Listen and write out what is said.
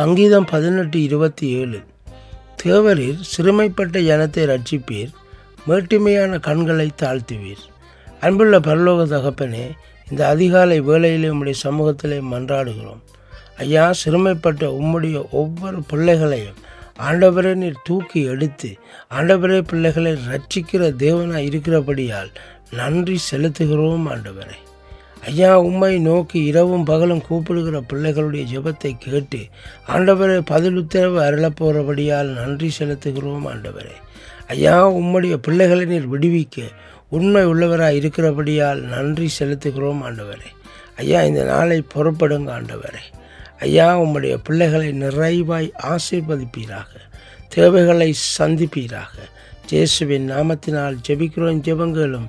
சங்கீதம் பதினெட்டு இருபத்தி ஏழு. தேவரீர் சிறுமைப்பட்ட ஜனத்தை ரட்சிப்பீர் மேட்டுமையான கண்களை தாழ்த்துவீர். அன்புள்ள பரலோக தகப்பனே இந்த அதிகாலை வேலையிலே உம்முடைய சமூகத்திலே மன்றாடுகிறோம். ஐயா சிறுமைப்பட்ட உம்முடைய ஒவ்வொரு பிள்ளைகளையும் ஆண்டவரே நீர் தூக்கி எடுத்து ஆண்டவரே பிள்ளைகளை ரட்சிக்கிற தேவனாக இருக்கிறபடியால் நன்றி செலுத்துகிறோம் ஆண்டவரே. ஐயா உம்மை நோக்கி இரவும் பகலும் கூப்பிடுகிற பிள்ளைகளுடைய ஜெபத்தை கேட்டு ஆண்டவரே பதில் உத்தரவு அருளப்போகிறபடியால் நன்றி செலுத்துகிறோம் ஆண்டவரே. ஐயா உம்முடைய பிள்ளைகளை நீர் விடுவிக்க உண்மை உள்ளவராய் இருக்கிறபடியால் நன்றி செலுத்துகிறோம் ஆண்டவரே. ஐயா இந்த நாளை புறப்படுங்க ஆண்டவரே. ஐயா உம்முடைய பிள்ளைகளை நிறைவாய் ஆசீர்வதிப்பீராக தேவைகளை சந்திப்பீராக. ஜேசுவின் நாமத்தினால் ஜெபிக்கிறோம் ஜெபங்களும்